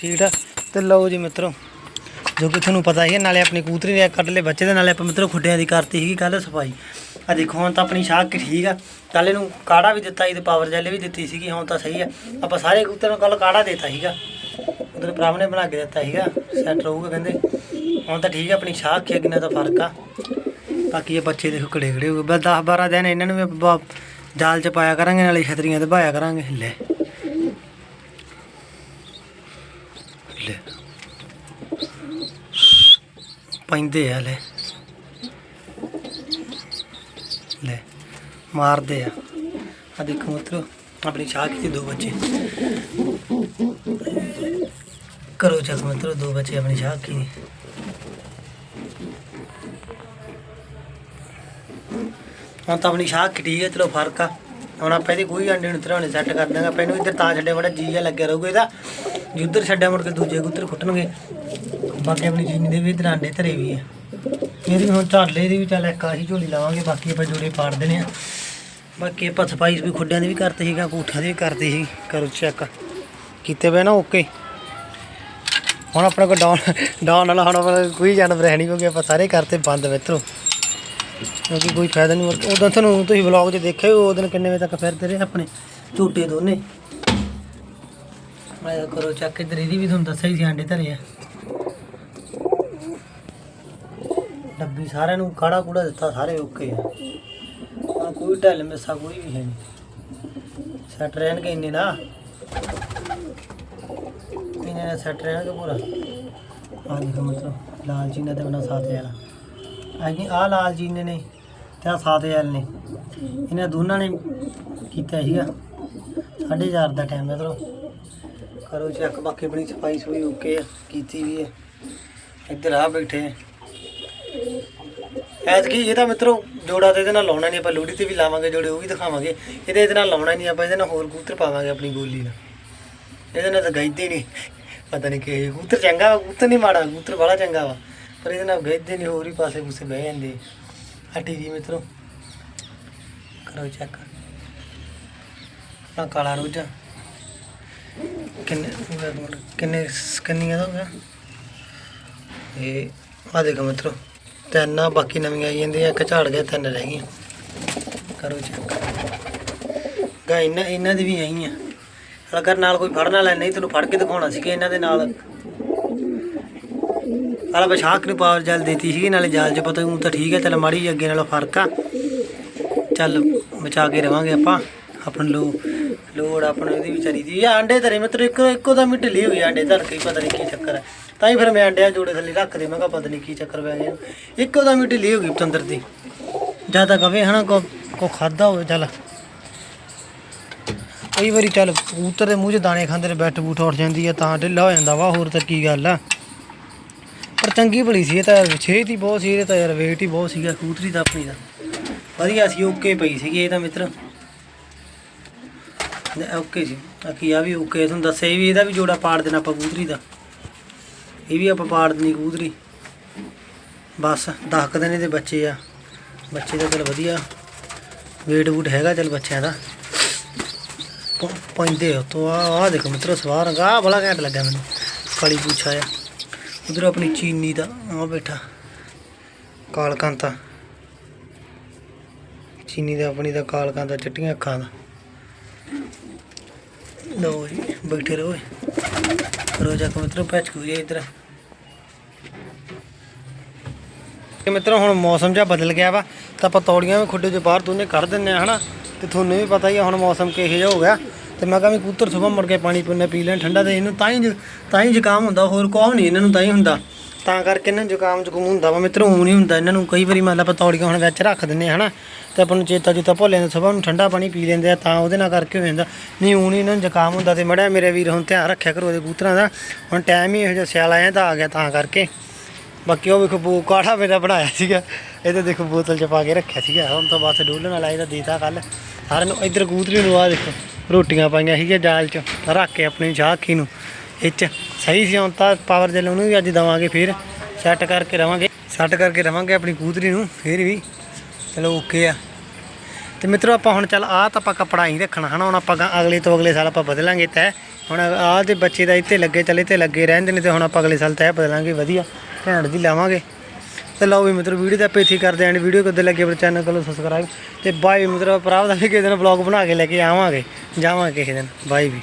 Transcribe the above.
ਠੀਕ ਆ? ਤੇ ਲਓ ਜੀ ਮਿੱਤਰੋ, ਜੋ ਕਿ ਤੁਹਾਨੂੰ ਪਤਾ ਹੀ ਹੈ ਨਾਲੇ ਆਪਣੀ ਕੂਤਰੀ ਨੇ ਕੱਢ ਲਏ ਬੱਚੇ ਦੇ, ਨਾਲੇ ਆਪਾਂ ਮਿੱਤਰੋ ਖੁੱਡਿਆਂ ਦੀ ਕਰਤੀ ਸੀਗੀ ਕੱਲ ਸਫ਼ਾਈ। ਆ ਦੇਖੋ, ਹੁਣ ਤਾਂ ਆਪਣੀ ਸ਼ਾਖ ਕਿ ਠੀਕ ਆ। ਕੱਲ ਇਹਨੂੰ ਕਾੜਾ ਵੀ ਦਿੱਤਾ ਸੀ ਤੇ ਪਾਵਰ ਜੈਲ ਵੀ ਦਿੱਤੀ ਸੀਗੀ, ਹੁਣ ਤਾਂ ਸਹੀ ਆ। ਆਪਾਂ ਸਾਰੇ ਕਬੂਤਰ ਨੂੰ ਕੱਲ ਕਾੜਾ ਦਿੱਤਾ ਸੀਗਾ। ਉਧਰ ਭਰਾਵਾਂ ਨੇ ਬਣਾ ਕੇ ਦਿੱਤਾ ਸੀਗਾ ਸੈੱਟ ਰਹੂਗਾ ਕਹਿੰਦੇ। ਹੁਣ ਤਾਂ ਠੀਕ ਆ, ਆਪਣੀ ਸ਼ਾਖ ਕੇ ਕਿੰਨਾ ਤਾਂ ਫ਼ਰਕ ਆ। ਬਾਕੀ ਇਹ ਬੱਚੇ ਦੇਖੋ ਕੜੇ ਖੜੇ ਹੋ ਗਏ। ਬਸ 10 12 ਦਿਨ ਇਹਨਾਂ ਨੂੰ ਵੀ ਆਪਾਂ ਜਾਲ ਚ ਪਾਇਆ ਕਰਾਂਗੇ, ਨਾਲੇ ਛਤਰੀਆਂ ਤੇ ਬਾਇਆ ਕਰਾਂਗੇ। ਲੈ। ਲੈ। ਪੈਂਦੇ ਆ, ਲੈ। ਲੈ, ਮਾਰਦੇ ਆ। ਆ ਦੇਖੋ ਮਿੱਤਰੋ, ਆਪਣੀ ਚਾਹ ਕੀਤੀ ਦੋ ਬੱਚੇ। ਕਰੋ ਚੱਕ ਮਿੱਤਰੋ, ਦੋ ਬੱਚੇ ਆਪਣੀ ਚਾਹ ਕੀ ਹੁਣ ਤਾਂ ਆਪਣੀ ਸ਼ਾਹ ਕਿਟੀ ਹੈ, ਚਲੋ ਫ਼ਰਕ ਆ। ਹੁਣ ਆਪਾਂ ਇਹਦੀ ਕੋਈ ਅੰਡੇ ਨੂੰ ਤਰਾਉਣੇ ਸੈੱਟ ਕਰ ਦਾਂਗੇ ਆਪਾਂ ਇਹਨੂੰ ਇੱਧਰ ਤਾਂ ਛੱਡੇ, ਬੜਾ ਜੀ ਲੱਗਿਆ ਰਹੂਗਾ ਇਹਦਾ। ਜੇ ਉੱਧਰ ਛੱਡਿਆ ਮੁੜ ਕੇ ਦੂਜੇ ਕਬੂਤਰ ਫੁੱਟਣਗੇ ਬਾਕੀ ਆਪਣੀ ਚੀਨੀ ਦੇ ਵੀ ਦਰਾਂਡੇ ਆਂਡੇ ਧਰੇ ਵੀ ਆ। ਇਹਦੀ ਹੁਣ ਝਾਲੇ ਦੀ ਵੀ ਚੱਲ ਇੱਕ ਆਹੀ ਝੋਲੀ ਲਾਵਾਂਗੇ, ਬਾਕੀ ਆਪਾਂ ਜੋੜੇ ਪਾੜ ਦੇਣੇ ਆ। ਬਾਕੀ ਆਪਾਂ ਸਫ਼ਾਈ ਵੀ ਖੁੱਡਿਆਂ ਦੀ ਵੀ ਕਰਤੇ ਸੀਗਾ, ਕੋਠਿਆਂ ਦੀ ਵੀ ਕਰਦੇ ਸੀ ਕਰੋ ਚੈੱਕ। ਕੀਤੇ ਪਏ ਨਾ ਓਕੇ। ਹੁਣ ਆਪਣਾ ਕੋ ਡਾਊਨ ਡਾਊਨ ਵਾਲਾ ਹੁਣ ਆਪਣਾ ਕੋਈ ਜਾਨਵਰ ਹੈ ਨਹੀਂ ਕਿਉਂਕਿ ਆਪਾਂ ਸਾਰੇ ਕਰਤੇ ਬੰਦ ਮਿੱਤਰੋ। ਕਿਉਂਕਿ ਕੋਈ ਫਾਇਦਾ ਨਹੀਂ ਉਦੋਂ ਤੁਹਾਨੂੰ ਤੁਸੀਂ ਵਲੌਗ 'ਚ ਦੇਖਿਆ ਹੀ ਉਹ ਦਿਨ ਕਿੰਨੇ ਵਜੇ ਤੱਕ ਫਿਰਦੇ ਰਹੇ ਆਪਣੇ ਝੂਟੇ ਦੋਨੇ। ਮੈਂ ਕਰੋ ਚੱਕ ਇੱਧਰ, ਇਹਦੀ ਵੀ ਤੁਹਾਨੂੰ ਦੱਸਿਆ ਹੀ ਸੀ, ਆਂਡੇ ਧਰੇ ਆ। ਡੱਬੀ ਸਾਰਿਆਂ ਨੂੰ ਕਾੜਾ ਕੂੜਾ ਦਿੱਤਾ, ਸਾਰੇ ਓਕੇ ਆ। ਹਾਂ ਕੋਈ ਢਿੱਲ ਮਿੱਸਾ ਕੋਈ ਵੀ ਹੈ ਨਹੀਂ ਸੈੱਟ ਰਹਿਣਗੇ ਇੰਨੇ ਨਾ ਇੰਨੇ ਨਾਲ ਸੈੱਟ ਰਹਿਣਗੇ ਪੂਰਾ। ਆ ਦੇਖੋ ਮਤਲਬ ਲਾਲ ਚੀਨਾ ਤੇ ਬਣਾ ਸਾਥ ਵਾਲਾ ਅਜੀ ਆ ਲਾਲ ਜੀ ਨੇ ਤੇ ਆ ਸਾਤ ਹਜ਼ਾਰ ਨੇ ਇਹਨਾਂ ਦੋਨਾਂ ਨੇ ਕੀਤਾ ਸੀਗਾ। 4.5 ਦਾ ਟਾਈਮ ਮਤਲਬ ਕਰੋ ਚੈੱਕ ਬਾਕੀ ਆਪਣੀ ਸਫ਼ਾਈ ਸੂਈ ਓਕੇ ਕੀਤੀ ਵੀ ਹੈ ਇੱਧਰ ਆ ਬੈਠੇ ਆ। ਐਤਕੀ ਇਹਦਾ ਮਿੱਤਰੋ, ਜੋੜਾ ਤੇ ਇਹਦੇ ਨਾਲ ਲਾਉਣਾ ਨਹੀਂ, ਆਪਾਂ ਲੋੜੀ ਤੇ ਵੀ ਲਾਵਾਂਗੇ ਜੋੜੇ, ਉਹ ਵੀ ਦਿਖਾਵਾਂਗੇ। ਇਹਦੇ ਇਹਦੇ ਨਾਲ ਲਾਉਣਾ ਨਹੀਂ, ਆਪਾਂ ਇਹਦੇ ਨਾਲ ਹੋਰ ਕੂਤਰ ਪਾਵਾਂਗੇ ਆਪਣੀ ਗੋਲੀ ਨਾਲ। ਇਹਦੇ ਨਾਲ ਤਾਂ ਗਾਈਦੇ ਨਹੀਂ। ਪਤਾ ਨਹੀਂ ਕਿ ਕੂਤਰ ਚੰਗਾ ਵਾ ਕੂਤਰ ਨਹੀਂ ਮਾੜਾ ਕੂਤਰ ਬੜਾ ਚੰਗਾ ਵਾ। ਪਰ ਇਹਦੇ ਨਾਲ ਗਾਈਦੇ ਨਹੀਂ, ਹੋਰ ਹੀ ਪਾਸੇ ਪੂਸੇ ਬਹਿ ਜਾਂਦੇ ਹਟੀ ਜੀ ਮਿੱਤਰੋ। ਕਰੋ ਚੈੱਕ ਨਾ ਕਾਲਾ ਰੋਜਾ। ਕਿੰਨੇ ਕਿੰਨੇ ਕਿੰਨੀਆਂ ਦਾ ਹੋ ਗਿਆ? ਇਹ ਆ ਦੇਖੋ ਮਿੱਤਰੋ, ਤਿੰਨ ਆ, ਬਾਕੀ ਨਵੀਆਂ ਆਈ ਜਾਂਦੀਆਂ ਇੱਕ ਝਾੜ ਗਿਆ, ਤਿੰਨ ਰਹਿ ਗਈਆਂ। ਕਰੋ ਚੈੱਕ ਗਾ ਇਹਨਾਂ ਇਹਨਾਂ ਦੀ ਵੀ ਆਈਆਂ। ਅਗਰ ਨਾਲ ਕੋਈ ਫੜਨਾ ਲੈ ਨਹੀਂ ਤੈਨੂੰ ਫੜ ਕੇ ਦਿਖਾਉਣਾ ਸੀ ਕਿ ਇਹਨਾਂ ਦੇ ਨਾਲ। ਆਲਾ ਬਸ਼ਾਕ ਨੂੰ ਪਾਵਰ ਜਲ ਦਿੱਤੀ ਸੀ ਨਾਲੇ ਜਾਲ 'ਚ ਪਤਾ ਉਹ ਤਾਂ ਠੀਕ ਹੈ, ਚੱਲ ਮਾੜੀ ਜਿਹੀ ਅੱਗੇ ਨਾਲੋਂ ਫ਼ਰਕ ਆ। ਚੱਲ ਬਚਾ ਕੇ ਰਵਾਂਗੇ ਆਪਾਂ, ਆਪਣ ਲੋ ਲੋੜ ਆਪਣ ਇਹਦੀ ਵਿਚਾਰੀ ਦੀ। ਇਹ ਆਂਡੇ ਧਰੇ ਮਿੱਤਰ ਇੱਕੋ ਇੱਕੋ ਦਾ ਮਿੱਟ ਲਈ ਹੋਈ ਆਂਡੇ ਧਰ ਕੇ, ਪਤਾ ਨਹੀਂ ਕੀ ਚੱਕਰ ਹੈ ਤਾਂ ਹੀ ਫਿਰ ਮੈਂ ਆਂਡਿਆਂ ਜੋੜੇ ਥੱਲੇ ਰੱਖ ਦੇ ਮੈਂ ਕਿਹਾ ਪਤਾ ਨਹੀਂ ਕੀ ਚੱਕਰ ਪੈ ਗਿਆ ਇੱਕੋ ਦਾ ਮਿੱਟ ਢਿੱਲੀ ਹੋ ਗਈ ਪਤੰਦਰ ਦੀ। ਜ਼ਿਆਦਾ ਕਵੇ ਹਨਾ, ਕੋ ਕੋ ਖਾਦਾ ਹੋਵੇ, ਚੱਲ। ਕਈ ਵਾਰੀ ਚੱਲ, ਕਬੂਤਰ ਦੇ ਮੂੰਹ 'ਚ ਦਾਣੇ ਖਾਂਦੇ ਨੇ, ਬੈਠ ਬੂਠ ਉੱਠ ਜਾਂਦੀ ਆ, ਤਾਂ ਢਿੱਲਾ ਹੋ ਜਾਂਦਾ ਵਾ, ਹੋਰ ਤਾਂ ਕੀ ਗੱਲ ਆ। ਪਰ ਚੰਗੀ ਭਲੀ ਸੀ ਇਹ ਤਾਂ ਛੇਤ ਹੀ ਬਹੁਤ ਸੀ ਇਹ ਤਾਂ ਯਾਰ ਵੇਟ ਹੀ ਬਹੁਤ ਸੀਗਾ, ਕਬੂਤਰੀ ਦਾ ਆਪਣੀ ਦਾ ਵਧੀਆ ਸੀ, ਓਕੇ ਪਈ ਸੀਗੀ, ਇਹ ਤਾਂ ਮਿੱਤਰ। ਓਕੇ ਸੀ ਬਾਕੀ ਆ ਵੀ ਓਕੇ, ਤੁਹਾਨੂੰ ਦੱਸਿਆ ਸੀ ਵੀ ਇਹਦਾ ਵੀ ਜੋੜਾ ਪਾੜ ਦੇਣਾ ਆਪਾਂ ਕਬੂਤਰੀ ਦਾ। ਇਹ ਵੀ ਆਪਾਂ ਪਾੜ ਦੇਣੀ ਕਬੂਤਰੀ ਬਸ 10 ਕੁ ਦਿਨ ਇਹਦੇ ਬੱਚੇ ਆ। ਬੱਚੇ ਦਾ ਚਲ ਵਧੀਆ। ਵੇਟ ਵੂਟ ਹੈਗਾ ਚਲ ਬੱਚਿਆਂ ਦਾ। ਪੈਂਦੇ ਹੋ ਤੋ ਆ ਆ ਦੇਖੋ ਮਿੱਤਰੋ, ਸਵਾਰ ਆ ਬੜਾ ਘੈਂਟ ਲੱਗਾ ਮੈਨੂੰ। ਕਾਲੀ ਪੂਛਾ ਆ। ਉਧਰ ਆਪਣੀ ਚੀਨੀ ਦਾ ਆ ਬੈਠਾ। ਕਾਲਕਾਂਤਾ ਚੀਨੀ ਦਾ, ਆਪਣੀ ਦਾ ਕਾਲਕਾਂਤਾ ਚਿੱਟੀਆਂ ਅੱਖਾਂ ਦਾ। ਲੋ ਜੀ ਬੈਠੇ ਰਹੋ। ਕਰੋ ਜਾ ਕੇ ਮਿੱਤਰੋ ਪੈਚ ਕੋ ਜਾ ਕਿ ਮਿੱਤਰੋ, ਹੁਣ ਮੌਸਮ ਜਿਹਾ ਬਦਲ ਗਿਆ ਵਾ, ਤਾਂ ਆਪਾਂ ਤੌੜੀਆਂ ਵੀ ਖੁੱਡੇ 'ਚ ਬਾਹਰ ਦੋਨੇ ਕੱਢ ਦਿੰਨੇ ਆ, ਹਨਾ? ਤੇ ਤੁਹਾਨੂੰ ਵੀ ਪਤਾ ਹੀ ਆ, ਹੁਣ ਮੌਸਮ ਕਿਹੋ ਜਿਹਾ ਹੋ ਗਿਆ। ਤੇ ਮੈਂ ਕਿਹਾ ਵੀ ਕੂਤਰ ਸੁਬਹ ਮੁੜ ਕੇ ਪਾਣੀ ਪੀਣਾ ਪੀ ਲੈਣ, ਠੰਡਾ ਤੇ ਇਹਨੂੰ ਤਾਂ ਹੀ ਤਾਂ ਹੀ ਜ਼ੁਕਾਮ ਹੁੰਦਾ, ਹੋਰ ਕੋਈ ਨਹੀਂ, ਇਹਨਾਂ ਨੂੰ ਤਾਂ ਹੀ ਹੁੰਦਾ। ਤਾਂ ਕਰਕੇ ਇਹਨਾਂ ਜ਼ੁਕਾਮ ਜ਼ੁਕੂਮ ਹੁੰਦਾ ਵਾ, ਮਿੱਤਰੋ, ਊਂ ਨਹੀਂ ਹੁੰਦਾ। ਇਹਨਾਂ ਨੂੰ ਕਈ ਵਾਰੀ ਮੰਨ ਲਾ ਹੁਣ ਵਿੱਚ ਰੱਖ ਦਿੰਨੇ ਆ ਹਨਾ? ਤੇ ਆਪਾਂ ਨੂੰ ਚੇਤਾ ਚੁਤਾ ਭੁੱਲ ਜਾਂਦਾ ਸੁਬਹ ਨੂੰ ਠੰਡਾ ਪਾਣੀ ਪੀ ਲੈਂਦੇ ਆ, ਤਾਂ ਉਹਦੇ ਨਾਲ ਕਰਕੇ ਹੋ ਜਾਂਦਾ। ਨਹੀਂ, ਊਂ ਨਹੀਂ ਇਹਨਾਂ ਨੂੰ ਜ਼ੁਕਾਮ ਹੁੰਦਾ ਤੇ ਮੜਿਆ ਮੇਰੇ ਵੀਰ ਹੁਣ ਧਿਆਨ ਰੱਖਿਆ ਕਰੋ ਉਹਦੇ ਕਬੂਤਰਾਂ ਦਾ। ਹੁਣ ਟਾਈਮ ਹੀ ਇਹੋ ਜਿਹਾ ਸਿਆਲ ਆਇਆ ਤਾਂ ਆ ਗਿਆ ਤਾਂ ਕਰਕੇ। ਬਾਕੀ ਉਹ ਵੇਖੋ, ਬੂ ਕਾੜਾ ਮੇਰਾ ਬਣਾਇਆ ਸੀਗਾ। ਇਹ ਤਾਂ ਦੇਖੋ, ਬੋਤਲ ਚ ਪਾ ਕੇ ਰੱਖਿਆ ਸੀਗਾ। ਹੁਣ ਤਾਂ ਬਸ ਡੋਲਣ ਵਾਲਾ ਇਹਦਾ ਦੇਤਾ ਕੱਲ ਸਾਰਿਆਂ ਨੂੰ ਇੱਧਰ ਕਬੂਤਰੀ ਨੂੰ ਆ ਦੇਖੋ, ਰੋਟੀਆਂ ਪਾਈਆਂ ਸੀਗੀਆਂ ਜਾਲ ਚ, ਰੱਖ ਕੇ ਆਪਣੀ ਚਾਹਖੀ ਨੂੰ। ਖਿੱਚ ਸਹੀ ਸੀ, ਹੁਣ ਤਾਂ ਪਾਵਰ ਜੈਲ ਉਹਨੂੰ ਵੀ ਅੱਜ ਦਵਾਂਗੇ ਫਿਰ। ਸੈੱਟ ਕਰਕੇ ਰਵਾਂਗੇ। ਸੈੱਟ ਕਰਕੇ ਰਵਾਂਗੇ ਆਪਣੀ ਕਬੂਤਰੀ ਨੂੰ, ਫਿਰ ਵੀ। ਚਲੋ ਓਕੇ ਆ। ਤੇ ਮਿੱਤਰੋ, ਆਪਾਂ ਹੁਣ ਚੱਲ, ਆਹ ਤਾਂ ਆਪਾਂ ਕੱਪੜਾ ਹੀ ਰੱਖਣਾ, ਹਨਾ? ਹੁਣ ਆਪਾਂ ਅਗਲੇ ਤੋਂ ਅਗਲੇ ਸਾਲ ਆਪਾਂ ਬਦਲਾਂਗੇ ਤੈ ਹੁਣ ਆਹ ਦੇ ਬੱਚੇ ਦਾ ਇੱਥੇ ਲੱਗੇ, ਚੱਲੇ ਤੇ ਲੱਗੇ ਰਹਿੰਦੇ ਨੇ ਤੇ ਹੁਣ ਆਪਾਂ ਅਗਲੇ ਸਾਲ ਤੈਅ ਬਦਲਾਂਗੇ, ਵਧੀਆ। ਘੈਂਟ ਦੀ ਲਾਵਾਂਗੇ। ਤੇ ਲਓ ਵੀ ਮਿੱਤਰੋ, ਵੀਡੀਓ ਤਾਂ ਆਪਾਂ ਇੱਥੇ ਕਰਦੇ ਐਂਡ ਵੀਡੀਓ ਕਿੱਦਾਂ ਲੱਗੇ ਆਪਣੇ ਚੈਨਲ ਕੋਲ ਸਬਸਕ੍ਰਾਈਬ ਤੇ ਬਾਈ ਵੀ ਮਿੱਤਰੋ, ਭਰਾ ਦਾ ਵੀ ਕਿਸੇ ਦਿਨ ਵਲੌਗ ਬਣਾ ਕੇ ਲੈ ਕੇ ਆਵਾਂਗੇ। ਜਾਵਾਂਗੇ ਕਿਸੇ ਦਿਨ। ਬਾਈ ਵੀ।